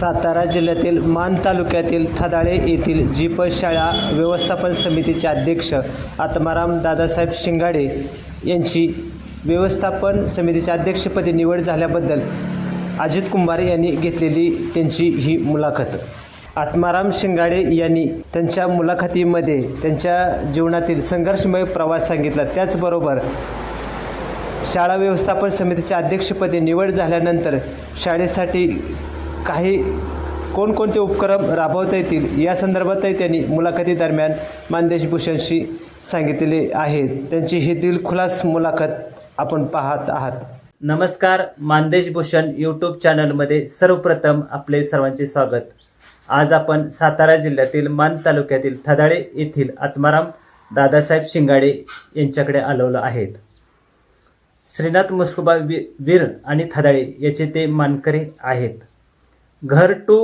सातारा जिल्ह्यातील मान तालुक्यातील थदाळे येथील जीप शाळा व्यवस्थापन समितीचे अध्यक्ष आत्माराम दादासाहेब शिंगाडे यांची व्यवस्थापन समितीच्या अध्यक्षपदी निवड झाल्याबद्दल अजित कुंभार यांनी घेतलेली त्यांची ही मुलाखत. आत्माराम शिंगाडे यांनी त्यांच्या मुलाखतीमध्ये त्यांच्या जीवनातील संघर्षमय प्रवास सांगितला. त्याचबरोबर शाळा व्यवस्थापन समितीच्या अध्यक्षपदी निवड झाल्यानंतर शाळेसाठी काही कोणकोणते उपक्रम राबवता येतील या संदर्भातही त्यांनी मुलाखतीदरम्यान मानदेश भूषणशी सांगितलेले आहेत. त्यांची ही दिलखुलास मुलाखत आपण पाहत आहात. नमस्कार मानदेश भूषण यूट्यूब चॅनलमध्ये सर्वप्रथम आपले सर्वांचे स्वागत. आज आपण सातारा जिल्ह्यातील मान तालुक्यातील थदाळे येथील आत्माराम दादासाहेब शिंगाडे यांच्याकडे आलवलं आहेत. श्रीनाथ मुस्कुबा वीर आणि थदाळे याचे ते मानकरी आहेत. घर टू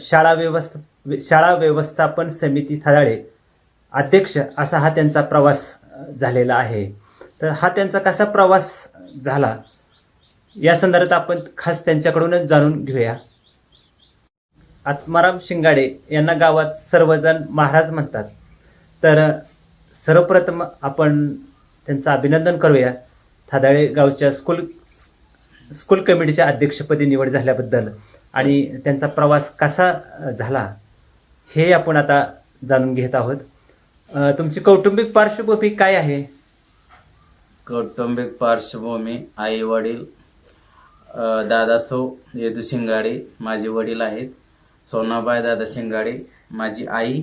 शाळा व्यवस्था शाळा व्यवस्थापन समिती थदाळे अध्यक्ष असा हा त्यांचा प्रवास झालेला आहे. तर हा त्यांचा कसा प्रवास झाला? या संदर्भात आपण खास त्यांच्याकडूनच जाणून घेऊया. आत्माराम शिंगाडे यांना गावात सर्वजण महाराज म्हणतात. तर सर्वप्रथम आपण त्यांचं अभिनंदन करूया. थादाळे गावच्या स्कूल स्कूल कमिटीच्या अध्यक्षपदी निवड झाल्याबद्दल. आणि त्यांचा प्रवास कसा झाला हे आपण आता जाणून घेत आहोत. तुमची कौटुंबिक पार्श्वभूमी काय आहे? कौटुंबिक पार्श्वभूमी आई वडील दादासो येदू शिंगाडे माझे वडील आहेत. सोनाबाई दादा शिंगाडे माझी आई.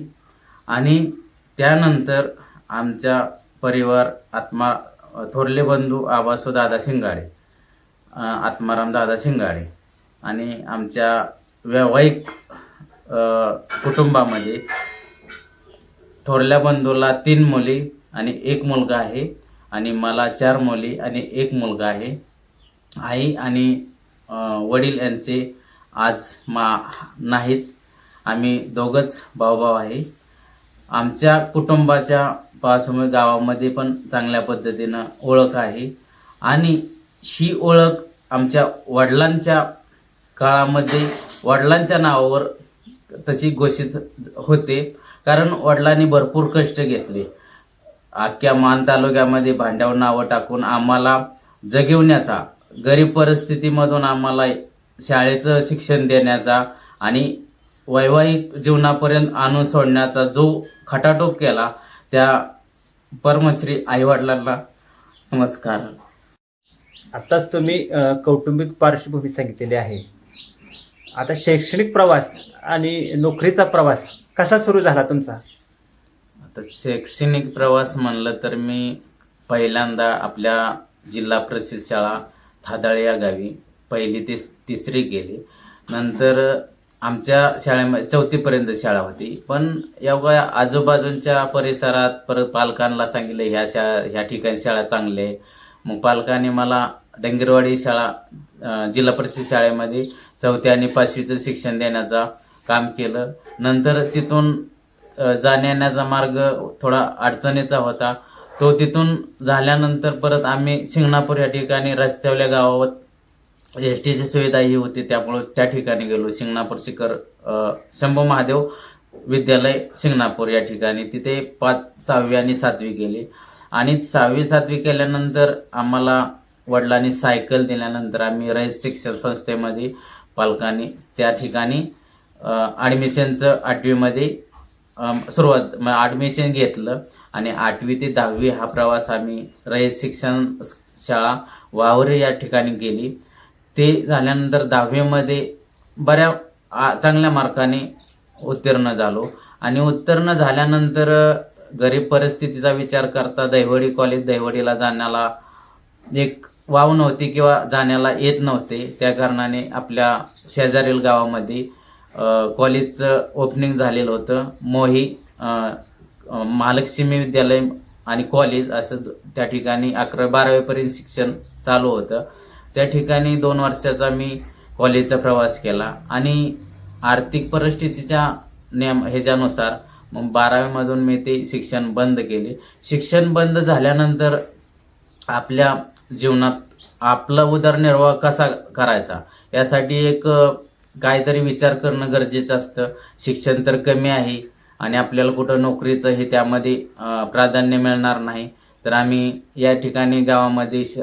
आणि त्यानंतर आमचा परिवार आत्मा थोरले बंधू आबासो दादा शिंगाडे. आत्माराम दादा शिंगाडे. आणि आमच्या वैवाहिक कुटुंबामध्ये थोरल्या बंधूला तीन मुली आणि एक मुलगा आहे आणि मला चार मुली आणि एक मुलगा आहे. आई आणि वडील यांचे आज मा नाहीत. आम्ही दोघंच भाऊभाऊ आहे. आमच्या कुटुंबाच्या पार्श्वभूमी गावामध्ये पण चांगल्या पद्धतीनं ओळख आहे. आणि ही ओळख आमच्या वडिलांच्या काळामध्ये वडिलांच्या नावावर तशी घोषित होते. कारण वडिलांनी भरपूर कष्ट घेतले. अख्ख्या मान तालुक्यामध्ये भांड्यावर नावं टाकून आम्हाला जगवण्याचा गरीब परिस्थितीमधून आम्हाला शाळेचं शिक्षण देण्याचा आणि वैवाहिक जीवनापर्यंत आणून सोडण्याचा जो खटाटोप केला त्या परमश्री आईवडिलांना नमस्कार. आत्ताच तुम्ही कौटुंबिक पार्श्वभूमी सांगितलेली आहे. आता शैक्षणिक प्रवास आणि नोकरीचा प्रवास कसा सुरू झाला तुमचा? आता शैक्षणिक प्रवास म्हणलं तर मी पहिल्यांदा आपल्या जिल्हा परिषद शाळा थादाळे या गावी पहिली ते तिसरी गेली. नंतर आमच्या शाळेमध्ये चौथीपर्यंत शाळा होती. पण एवढ्या आजूबाजूच्या परिसरात परत पालकांना सांगितलं ह्या शाळा ह्या ठिकाणी शाळा चांगली आहे. मग पालकांनी मला डंगरवाडी शाळा जिल्हा परिषद शाळेमध्ये चौथ्या आणि पाचवीचं शिक्षण देण्याचा काम केलं. नंतर तिथून अ, जाण्याचा मार्ग थोडा अडचणीचा होता. तो तिथून झाल्यानंतर परत आम्ही शिंगणापूर या ठिकाणी रस्त्यावल्या गावात एस टीची सुविधा ही होती. त्यामुळं त्या ठिकाणी गेलो. शिंगणापूर शिखर शंभू महादेव विद्यालय शिंगणापूर या ठिकाणी. तिथे पाच सहावी आणि सातवी गेली. आणि सहावी सातवी केल्यानंतर आम्हाला वडिलांनी सायकल दिल्यानंतर आम्ही रयत शिक्षण संस्थेमध्ये पालकांनी त्या ठिकाणी ॲडमिशनचं आठवीमध्ये सुरुवात ॲडमिशन घेतलं. आणि आठवी ते दहावी हा प्रवास आम्ही रयत शिक्षण शाळा वावरे या ठिकाणी गेली ते झाल्यानंतर दहावीमध्ये बऱ्या चांगल्या मार्काने उत्तीर्ण झालो. आणि उत्तीर्ण झाल्यानंतर गरीब परिस्थितीचा विचार करता दहिवडी कॉलेज दहिवडीला जाण्याला एक वाव नव्हती किंवा जाण्याला येत नव्हते. त्या कारणाने आपल्या शेजारील गावामध्ये कॉलेजचं ओपनिंग झालेलं होतं. मोही महालक्ष्मी विद्यालय आणि कॉलेज असं त्या ठिकाणी अकरा बारावीपर्यंत शिक्षण चालू होतं. त्या ठिकाणी दोन वर्षाचा मी कॉलेजचा प्रवास केला आणि आर्थिक परिस्थितीच्या नियम ह्याच्यानुसार मग बारावीमधून मी ते शिक्षण बंद केले. शिक्षण बंद झाल्यानंतर आपल्या जीवनात आपला उदरनिर्वाह कसा करायचा? यासाठी एक काहीतरी विचार करणं गरजेचं असतं. शिक्षण तर कमी आहे आणि आपल्याला कुठं नोकरीचं हे त्यामध्ये प्राधान्य मिळणार नाही. तर आम्ही या ठिकाणी गावामध्ये श-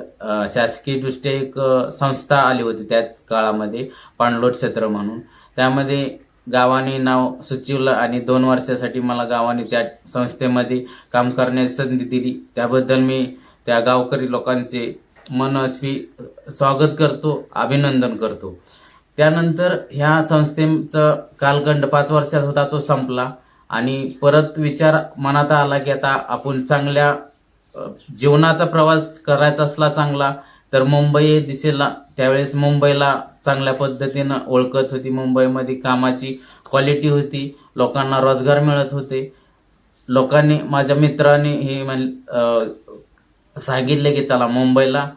शासकीयदृष्ट्या एक संस्था आली होती त्याच काळामध्ये पाणलोट क्षेत्र म्हणून. त्यामध्ये गावाने नाव सुचवलं आणि दोन वर्षासाठी मला गावाने त्या संस्थेमध्ये काम करण्याची संधी दिली. त्याबद्दल मी त्या गावकरी लोकांचे मनस्वी स्वागत करतो अभिनंदन करतो. त्यानंतर ह्या संस्थेचा कालखंड पाच वर्षात होता तो संपला. आणि परत विचार मनात आला की आता आपण चांगल्या जीवनाचा प्रवास करायचा असला चांगला तर मुंबई दिशेला त्यावेळेस मुंबईला चांगल्या पद्धतीनं ओळखत होती. मुंबईमध्ये कामाची क्वालिटी होती लोकांना रोजगार मिळत होते. लोकांनी माझ्या मित्राने हे म्हण सांगितले की चला मुंबईला.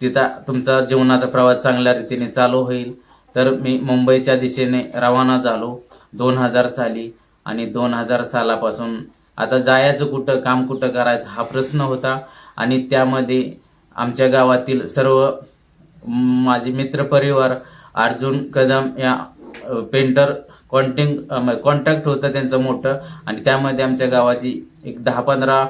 तिथं तुमचा जीवनाचा प्रवास चांगल्या रीतीने चालू होईल. तर मी मुंबईच्या दिशेने रवाना झालो. दोन हजार साली आणि दोन हजार सालापासून. आता जायचं कुठं काम कुठं करायचं हा प्रश्न होता. आणि त्यामध्ये आमच्या गावातील सर्व माझे माझे मित्रपरिवार अर्जुन कदम या पेंटर कॉन्टिंग कॉन्टॅक्ट होतं त्यांचं मोठं. आणि त्यामध्ये आमच्या गावाची एक दहा पंधरा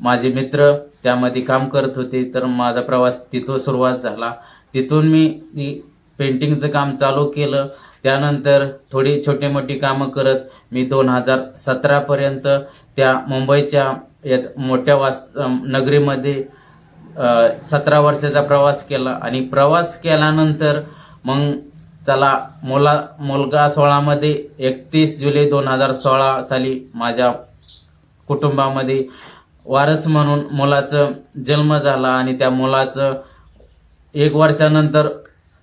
माझे मित्र त्यामध्ये काम करत होते तर माझा प्रवास तिथून सुरुवात झाला. तिथून मी पेंटिंगचं काम चालू केलं. त्यानंतर थोडी छोटी मोठी कामं करत मी दोन हजार सतरापर्यंत त्या मुंबईच्या मोठ्या वास नगरीमध्ये सतरा वर्षाचा प्रवास केला. आणि प्रवास केल्यानंतर मग चला मुला मुलगा सोळामध्ये एकतीस जुलै दोन हजार सोळा साली माझ्या कुटुंबामध्ये वारस म्हणून मुलाचं जन्म झाला आणि त्या मुलाचं एक वर्षानंतर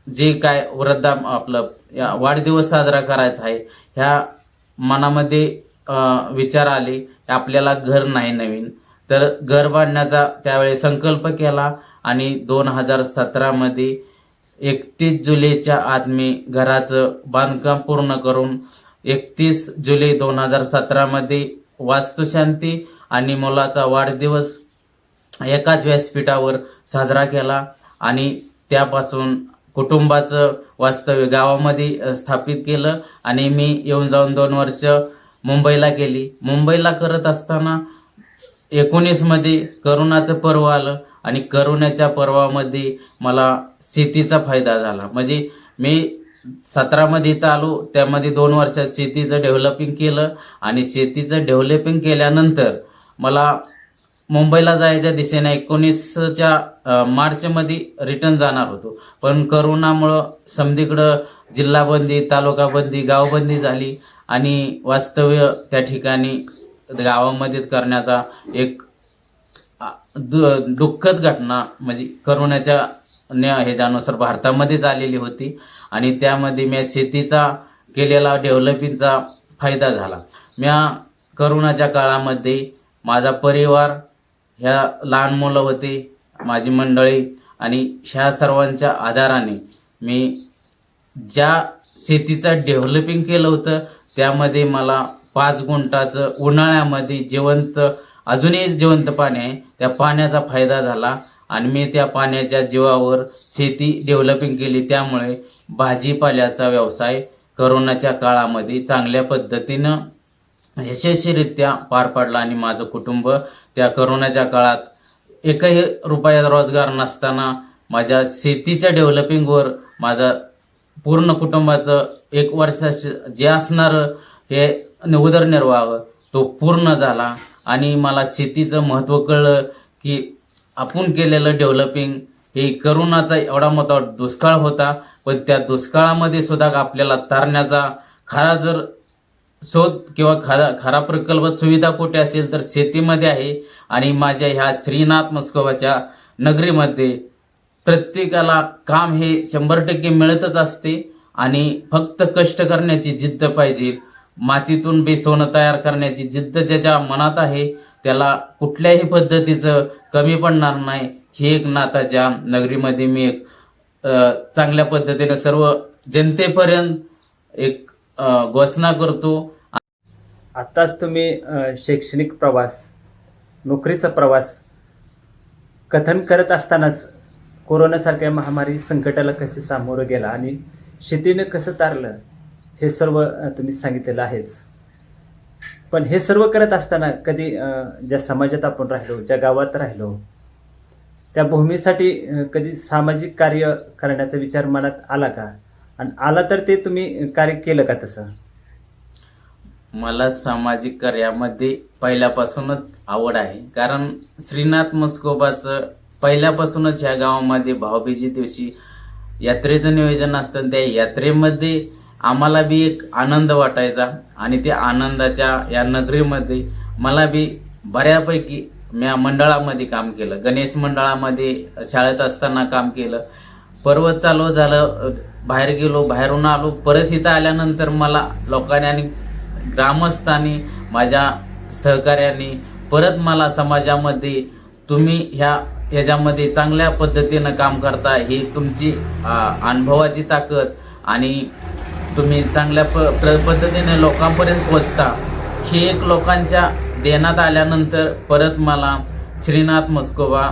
जे काय वृद्धा आपलं या वाढदिवस साजरा करायचा आहे ह्या मनामध्ये विचार आले आपल्याला घर नाही नवीन. तर घर बांधण्याचा त्यावेळी संकल्प केला आणि दोन हजार सतरामध्ये एकतीस जुलैच्या आत मी घराचं बांधकाम पूर्ण करून एकतीस जुलै दोन हजार सतरामध्ये वास्तुशांती आणि मुलाचा वाढदिवस एकाच व्यासपीठावर साजरा केला आणि त्यापासून कुटुंबाचं वास्तव्य गावामध्ये स्थापित केलं आणि मी येऊन जाऊन दोन वर्ष मुंबईला गेली. मुंबईला करत असताना एकोणीसमध्ये करोनाचं पर्व आलं आणि करोनाच्या पर्वामध्ये मला शेतीचा फायदा झाला. म्हणजे मी सतरामध्ये इथं आलो त्यामध्ये दोन वर्षात शेतीचं डेव्हलपिंग केलं आणि शेतीचं डेव्हलपिंग केल्यानंतर मला मुंबईला जायच्या दिशेने एकोणीसच्या मार्चमध्ये रिटर्न जाणार होतो. पण करोनामुळं समधीकडं जिल्हाबंदी तालुकाबंदी गावबंदी झाली आणि वास्तव्य त्या ठिकाणी गावामध्येच करण्याचा एक दु- दुःखद घटना म्हणजे करोनाच्या न- ह्याच्यानुसार भारतामध्येच आलेली होती आणि त्यामध्ये मी शेतीचा केलेला डेव्हलपिंगचा फायदा झाला. म्या करोनाच्या काळामध्ये माझा परिवार ह्या लहान मुलं होते माझी मंडळी आणि ह्या सर्वांच्या आधाराने मी ज्या शेतीचं डेव्हलपिंग केलं होतं त्यामध्ये मला पाच गुंठाचं उन्हाळ्यामध्ये जिवंत अजूनही जिवंत पाणी आहे. त्या पाण्याचा फायदा झाला आणि मी त्या पाण्याच्या जीवावर शेती डेव्हलपिंग केली. त्यामुळे भाजीपाल्याचा व्यवसाय करोनाच्या काळामध्ये चांगल्या पद्धतीनं यशस्वीरित्या पार पाडला आणि माझं कुटुंब त्या करोनाच्या काळात एकही रुपया रोजगार नसताना माझ्या शेतीच्या डेव्हलपिंगवर माझा पूर्ण कुटुंबाचं एक वर्षाचं जे असणारं हे उदरनिर्वाह तो पूर्ण झाला. आणि मला शेतीचं महत्त्व कळलं की आपण केलेलं डेव्हलपिंग हे करोनाचा एवढा मोठा दुष्काळ होता. पण त्या दुष्काळामध्ये सुद्धा आपल्याला तारण्याचा खरा जर शोध किंवा खरा खरा प्रकल्प सुविधा कुठे असेल तर शेतीमध्ये आहे. आणि माझ्या ह्या श्रीनाथ मस्कोबाच्या नगरीमध्ये प्रत्येकाला काम हे शंभर टक्के मिळतच असते. आणि फक्त कष्ट करण्याची जिद्द पाहिजे. मातीतून बी सोनं तयार करण्याची जिद्द ज्याच्या मनात आहे त्याला कुठल्याही पद्धतीचं कमी पडणार नाही. ही एक नाताच्या नगरीमध्ये मी एक चांगल्या पद्धतीने सर्व जनतेपर्यंत एक घोषणा करतो. आत्ताच तुम्ही शैक्षणिक प्रवास नोकरीचा प्रवास कथन करत असतानाच कोरोनासारख्या महामारी संकटाला कसे सामोरं गेला आणि शेतीनं कसं तारलं हे सर्व तुम्ही सांगितलेलं आहेच. पण हे सर्व करत असताना कधी ज्या समाजात आपण राहिलो ज्या गावात राहिलो त्या भूमीसाठी कधी सामाजिक कार्य करण्याचा विचार मनात आला का? आणि आला तर ते तुम्ही कार्य केलं का तसं? मला सामाजिक कार्यामध्ये पहिल्यापासूनच आवड आहे. कारण श्रीनाथ मस्कोबाचं पहिल्यापासूनच ह्या गावामध्ये भाऊबीजी दिवशी यात्रेचं नियोजन असतं. त्या यात्रेमध्ये आम्हाला बी एक आनंद वाटायचा आणि त्या आनंदाच्या या नगरीमध्ये मला बी बऱ्यापैकी मी मंडळामध्ये काम केलं. गणेश मंडळामध्ये शाळेत असताना काम केलं. पर्वत चालू झालं बाहेर गेलो बाहेरून आलो परत इथं आल्यानंतर मला लोकांनी आणि ग्रामस्थांनी माझ्या सहकार्याने परत मला समाजामध्ये तुम्ही ह्या ह्याच्यामध्ये चांगल्या पद्धतीनं काम करता ही तुमची अनुभवाची ताकद आणि तुम्ही चांगल्या प प्र- पद्धतीने लोकांपर्यंत पोचता हे एक लोकांच्या देण्यात आल्यानंतर परत मला श्रीनाथ मस्कोबा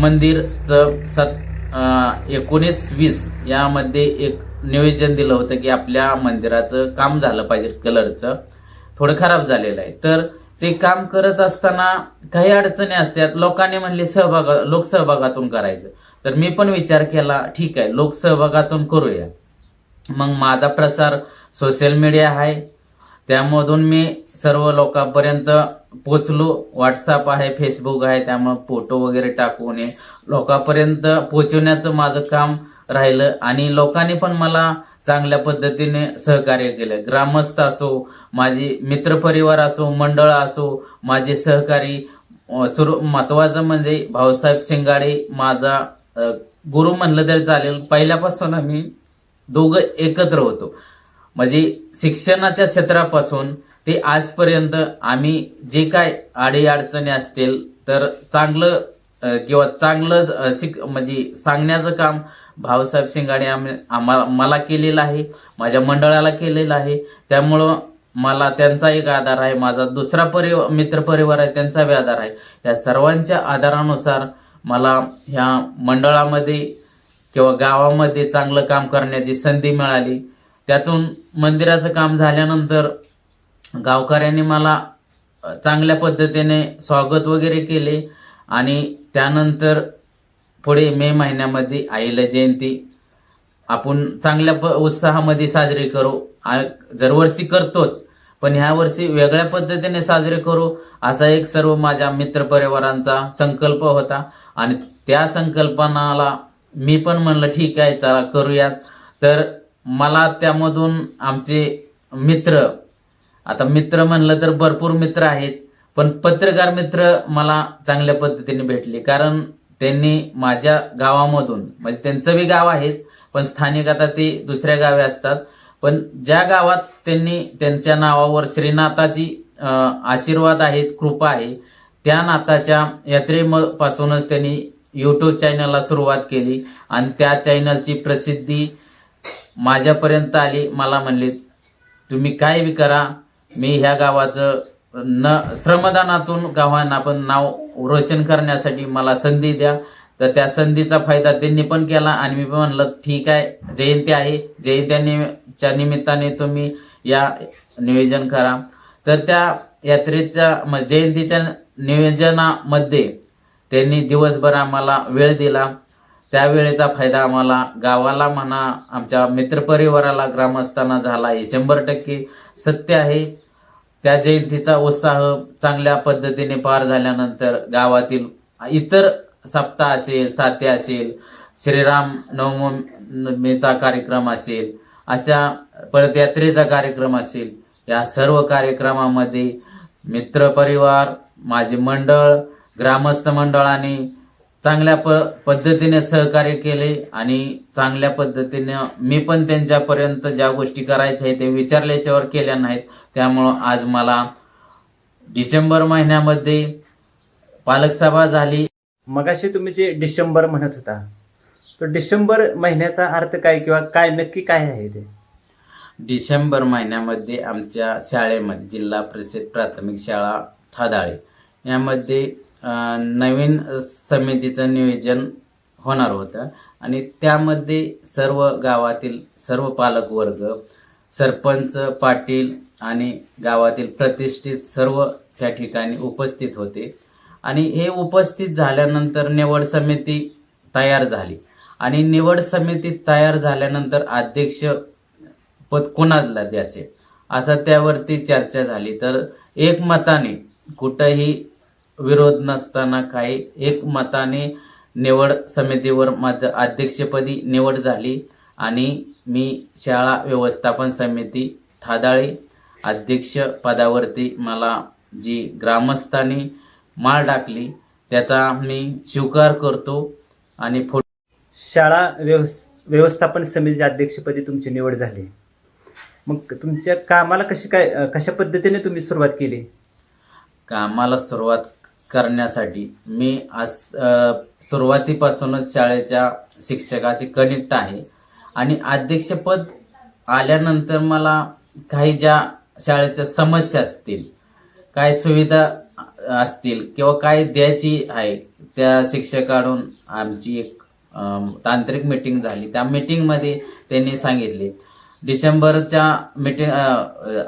मंदिरचं सत एकोणीस वीस यामध्ये एक नियोजन दिलं होतं की आपल्या मंदिराचं काम झालं पाहिजे कलरचं. थोडं खराब झालेलं आहे. तर ते काम करत असताना काही अडचणी असतात. लोकांनी म्हणले सहभाग लोकसहभागातून करायचं. तर मी पण विचार केला ठीक आहे लोकसहभागातून करूया. मग माझा प्रसार सोशल मीडिया आहे. त्यामधून मी सर्व लोकांपर्यंत पोचलो. व्हॉट्सअप आहे फेसबुक आहे त्यामुळे फोटो वगैरे टाकून लोकांपर्यंत पोचवण्याचं माझं काम राहिलं आणि लोकांनी पण मला चांगल्या पद्धतीने सहकार्य केलं. ग्रामस्थ असो माझी मित्रपरिवार असो मंडळ असो माझे सहकारी सुरू सुरू महत्वाचं म्हणजे भाऊसाहेब शिंगाडे माझा गुरु म्हणलं तरी चालेल. पहिल्यापासून आम्ही दोघं एकत्र होतो. म्हणजे शिक्षणाच्या क्षेत्रापासून ते आजपर्यंत आम्ही जे काय अडीअडचणी असतील तर चांगलं किंवा चांगलं शिक म्हणजे सांगण्याचं काम भाऊसाहेब शिंगाडे आम्ही आम्हाला मला केलेलं आहे माझ्या मंडळाला केलेलं आहे. त्यामुळं मला त्यांचा एक आधार आहे माझा दुसरा परिवार मित्र परिवार आहे त्यांचा बी आधार आहे. या सर्वांच्या आधारानुसार मला ह्या मंडळामध्ये किंवा गावामध्ये चांगलं काम करण्याची संधी मिळाली. त्यातून मंदिराचं काम झाल्यानंतर गावकऱ्यांनी मला चांगल्या पद्धतीने स्वागत वगैरे केले आणि त्यानंतर पुढे मे महिन्यामध्ये आईला जयंती. आपण चांगल्या प उत्साहामध्ये साजरी करू. दरवर्षी करतोच पण ह्या वर्षी वेगळ्या पद्धतीने साजरे करू असा एक सर्व माझ्या मित्रपरिवारांचा संकल्प होता. आणि त्या संकल्पनाला मी पण म्हणलं ठीक आहे चला करूयात. तर मला त्यामधून आमचे मित्र आता मित्र म्हणलं तर भरपूर मित्र आहेत पण पत्रकार मित्र मला चांगल्या पद्धतीने भेटले. कारण त्यांनी माझ्या गावामधून म्हणजे त्यांचं बी गाव आहेच पण स्थानिक आता ते दुसऱ्या गावे असतात. पण ज्या गावात त्यांनी त्यांच्या नावावर श्रीनाथाची आशीर्वाद आहेत कृपा आहे त्या नाथाच्या यात्रेपासूनच त्यांनी युट्यूब चॅनलला सुरुवात केली आणि त्या चॅनलची प्रसिद्धी माझ्यापर्यंत आली. मला म्हणले तुम्ही काय बी करा मी ह्या गावाचं न श्रमदानातून गावांना पण नाव रोशन करण्यासाठी मला संधी द्या. तर त्या संधीचा फायदा त्यांनी पण केला आणि मी पण म्हणलं ठीक आहे जयंती आहे. जयंत्याच्या निमित्ताने तुम्ही या नियोजन करा. तर त्या यात्रेच्या म- जयंतीच्या नियोजनामध्ये त्यांनी दिवसभर आम्हाला वेळ दिला. त्या वेळेचा फायदा आम्हाला गावाला म्हणा आमच्या मित्रपरिवाराला ग्रामस्थांना झाला. हे शंभर टक्के सत्य आहे. त्या जयंतीचा उत्साह चांगल्या पद्धतीने पार झाल्यानंतर गावातील इतर सप्ताह असेल साते असेल श्रीराम नवमीचा कार्यक्रम असेल अशा परत यात्रेचा कार्यक्रम असेल या सर्व कार्यक्रमामध्ये मित्रपरिवार माझे मंडळ ग्रामस्थ मंडळाने चांगल्या प पद्धतीने सहकार्य केले आणि चांगल्या पद्धतीने मी पण त्यांच्यापर्यंत ज्या गोष्टी करायच्या आहेत ते विचारल्याशिवाय केल्या नाहीत. त्यामुळं आज मला डिसेंबर महिन्यामध्ये पालक सभा झाली. मगाशी तुम्ही जे डिसेंबर म्हणत होता तो डिसेंबर महिन्याचा अर्थ काय किंवा काय नक्की काय आहे ते? डिसेंबर महिन्यामध्ये आमच्या शाळेमध्ये जिल्हा परिषद प्राथमिक शाळा थादाळे यामध्ये नवीन समितीचं नियोजन होणार होतं. आणि त्यामध्ये सर्व गावातील सर्व पालकवर्ग सरपंच पाटील आणि गावातील प्रतिष्ठित सर्व त्या ठिकाणी उपस्थित होते. आणि हे उपस्थित झाल्यानंतर निवड समिती तयार झाली. आणि निवड समिती तयार झाल्यानंतर अध्यक्ष पद कोणाला द्यायचे? असं त्यावरती चर्चा झाली. तर एकमताने कुठंही विरोध नसताना काही एकमताने निवड समितीवर माझं अध्यक्षपदी निवड झाली आणि मी शाळा व्यवस्थापन समिती थादाळे अध्यक्ष पदावरती मला जी ग्रामस्थांनी माळ टाकली त्याचा मी स्वीकार करतो आणि शाळा व्यवस व्यवस्थापन समितीच्या अध्यक्षपदी तुमची निवड झाली. मग तुमच्या कामाला कशी काय कशा पद्धतीने तुम्ही सुरुवात केली? कामाला सुरुवात करण्यासाठी. मी आज सुरुवातीपासूनच शाळेच्या शिक्षकाची कनेक्ट आहे. आणि अध्यक्षपद आल्यानंतर मला काही ज्या शाळेच्या समस्या असतील काय सुविधा असतील किंवा काय द्यायची आहे त्या शिक्षकाकडून आमची एक तांत्रिक मीटिंग झाली. त्या मीटिंगमध्ये त्यांनी सांगितले डिसेंबरच्या मीटिंग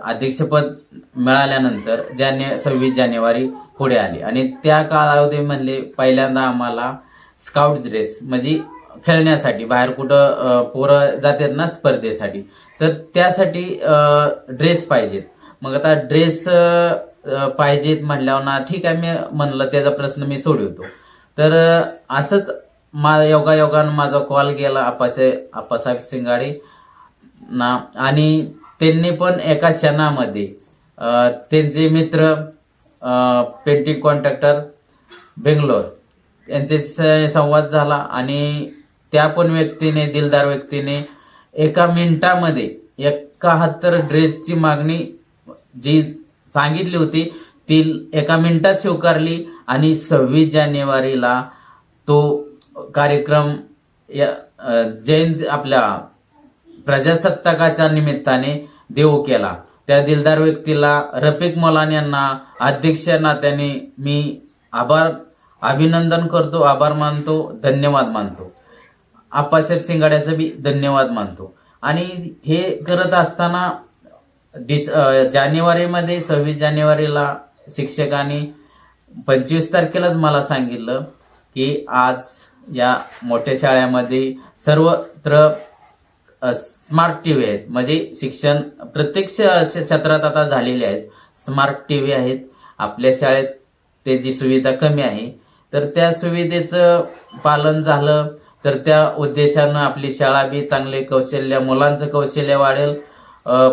अध्यक्षपद मिळाल्यानंतर जाने सव्वीस जानेवारी पुढे आली. आणि त्या कालावधीमधले पहिल्यांदा आम्हाला स्काउट ड्रेस म्हणजे खेळण्यासाठी बाहेर कुठं पोरं जातात ना स्पर्धेसाठी तर त्यासाठी ड्रेस पाहिजेत. मग आता ड्रेस पाहिजेत म्हणल्यावर ना ठीक आहे मी म्हणलं त्याचा प्रश्न मी सोडवतो. तर असंच मा योगायोगानं माझा कॉल गेला आपासे आप्पासाहेब सिंगाडे ना आणि त्यांनी पण एका क्षणामध्ये त्यांचे मित्र पेंटिंग कॉन्ट्रॅक्टर बेंगलोर यांचे स- संवाद झाला आणि त्या पण व्यक्तीने दिलदार व्यक्तीने एका मिनिटामध्ये एकाहत्तर ड्रेसची मागणी जी सांगितली होती ती एका मिनिटात स्वीकारली आणि सव्वीस जानेवारीला तो कार्यक्रम या जयंती आपल्या प्रजासत्ताकाच्या निमित्ताने देऊ केला. त्या दिलदार व्यक्तीला रफिक मोलान यांना अध्यक्ष नात्याने मी आभार अभिनंदन करतो आभार मानतो धन्यवाद मानतो. आप्पासाहेब सिंगाड्याचं बी धन्यवाद मानतो. आणि हे करत असताना डिस जानेवारीमध्ये सव्वीस जानेवारीला शिक्षकांनी पंचवीस तारखेलाच मला सांगितलं की आज या मोठ्या शाळेमध्ये सर्वत्र स्मार्ट टी व्ही आहेत. म्हणजे शिक्षण प्रत्येक क्षेत्रात आता झालेले आहेत. स्मार्ट टी व्ही आहेत. आपल्या शाळेत त्याची सुविधा कमी आहे तर त्या सुविधेचं पालन झालं तर त्या उद्देशानं आपली शाळा बी चांगले कौशल्य मुलांचं कौशल्य वाढेल.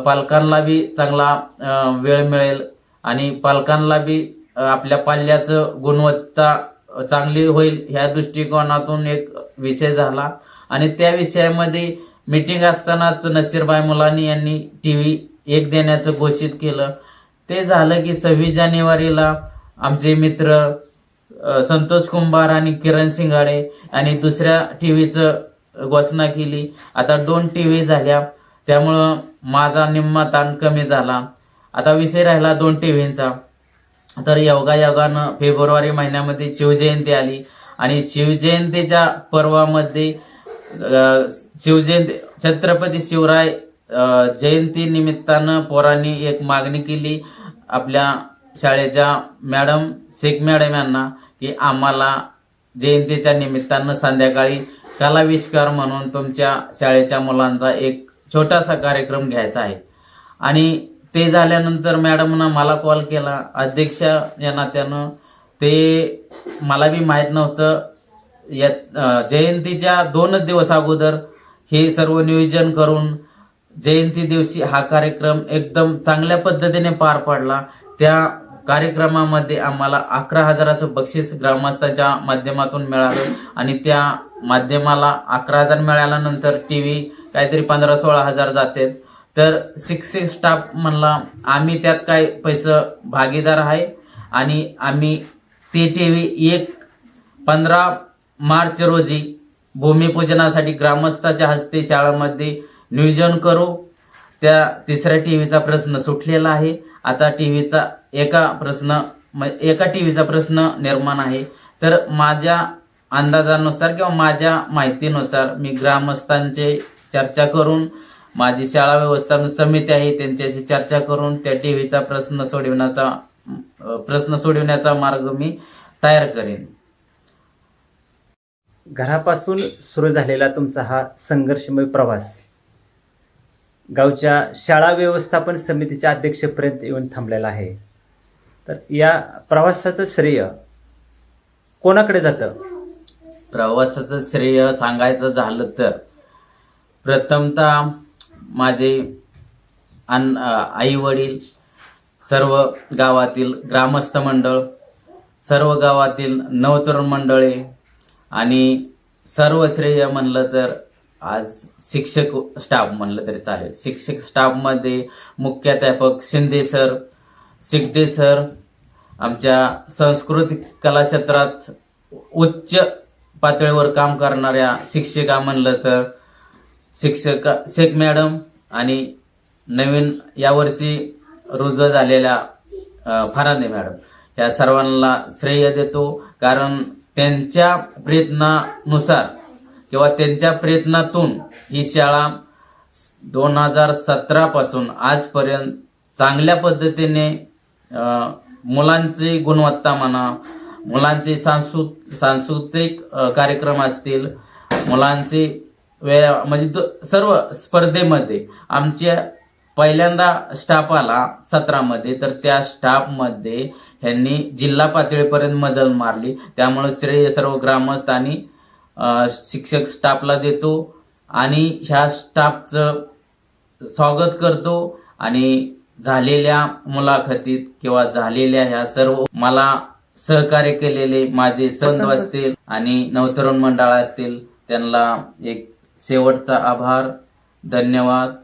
पालकांना बी चांगला वेळ मिळेल आणि पालकांना बी आपल्या पाल्याचं गुणवत्ता चांगली होईल ह्या दृष्टिकोनातून एक विषय झाला. आणि त्या विषयामध्ये मीटिंग असतानाच नसीरबाई मुलानी यांनी टी व्ही एक देण्याचं घोषित केलं. ते झालं की सव्वीस जानेवारीला आमचे मित्र संतोष कुंभार आणि किरण सिंगाडे आणि दुसऱ्या टी व्हीचं घोषणा केली. आता दोन टी व्ही झाल्या. त्यामुळं माझा निम्मा ताण कमी झाला. आता विषय राहिला दोन टीव्हींचा. तर योगा योगानं फेब्रुवारी महिन्यामध्ये शिवजयंती आली आणि शिवजयंतीच्या पर्वामध्ये शिवजयंती छत्रपती शिवराय जयंती निमित्तानं पोरांनी एक मागणी केली आपल्या शाळेच्या मॅडम शेख मॅडम यांना की आम्हाला जयंतीच्या निमित्तानं संध्याकाळी कलाविष्कार म्हणून तुमच्या शाळेच्या मुलांचा एक छोटासा कार्यक्रम घ्यायचा आहे. आणि ते झाल्यानंतर मॅडमनं मला कॉल केला. अध्यक्ष या नात्यानं ते मला बी माहीत नव्हतं या जयंतीच्या दोनच दिवस अगोदर हे सर्व नियोजन करून जयंती दिवशी हा कार्यक्रम एकदम चांगल्या पद्धतीने पार पडला. त्या कार्यक्रमामध्ये आम्हाला अकरा हजाराचं बक्षीस ग्रामस्थाच्या माध्यमातून मिळालं आणि त्या माध्यमाला अकरा हजार मिळाल्यानंतर टी व्ही काहीतरी पंधरा सोळा हजार जाते. तर सिक्स स्टाफ म्हणला आम्ही त्यात काय पैसे भागीदार आहे आणि आम्ही ते टी व्ही एक पंधरा मार्च रोजी भूमिपूजनासाठी ग्रामस्थाच्या हस्ते शाळांमध्ये नियोजन करू. त्या तिसऱ्या टीव्हीचा प्रश्न सुटलेला आहे. आता टीव्हीचा एका प्रश्न म- एका टीव्हीचा प्रश्न निर्माण आहे. तर माझ्या अंदाजानुसार किंवा माझ्या माहितीनुसार मी ग्रामस्थांचे चर्चा करून माझी शाळा व्यवस्थापन समिती आहे त्यांच्याशी चर्चा करून त्या टीव्हीचा प्रश्न सोडविण्याचा प्रश्न सोडविण्याचा मार्ग मी तयार करेन. घरापासून सुरू झालेला तुमचा हा संघर्षमय प्रवास. गावच्या शाळा व्यवस्थापन समितीच्या अध्यक्षपर्यंत येऊन थांबलेला आहे. तर या प्रवासाचं श्रेय कोणाकडे जातं? प्रवासाचं श्रेय सांगायचं झालं तर प्रथमतः माझे आई वडील सर्व गावातील ग्रामस्थ मंडळ सर्व गावातील नवतरुण मंडळे आणि सर्व श्रेय म्हणलं तर आज शिक्षक स्टाफ म्हणलं तरी चालेल. शिक्षक स्टाफमध्ये मुख्याध्यापक शिंदे सर सिगटे सर आमच्या सांस्कृतिक कला क्षेत्रात उच्च पातळीवर काम करणाऱ्या शिक्षिका म्हणलं तर शिक्षक शेख मॅडम आणि नवीन यावर्षी रुजू झालेल्या फरांदे मॅडम. या सर्वांना श्रेय देतो कारण त्यांच्या प्रयत्नानुसार किंवा त्यांच्या प्रयत्नातून ही शाळा दोन हजार सतरा पासून आजपर्यंत चांगल्या पद्धतीने मुलांची गुणवत्ता म्हणा मुलांचे सांस्कृ सांस्कृतिक कार्यक्रम असतील मुलांचे वे म्हणजे सर्व स्पर्धेमध्ये आमच्या पहिल्यांदा स्टाफ आला सतरामध्ये तर त्या स्टाफमध्ये ह्यांनी जिल्हा पातळीपर्यंत मजल मारली. त्यामुळे श्रेय सर्व ग्रामस्थ आणि शिक्षक स्टाफला देतो आणि ह्या स्टाफचं स्वागत करतो. आणि झालेल्या मुलाखतीत किंवा झालेल्या ह्या सर्व मला सहकार्य केलेले माझे संत असतील आणि नवतरुण मंडळ असतील त्यांना एक शेवटचा आभार. धन्यवाद.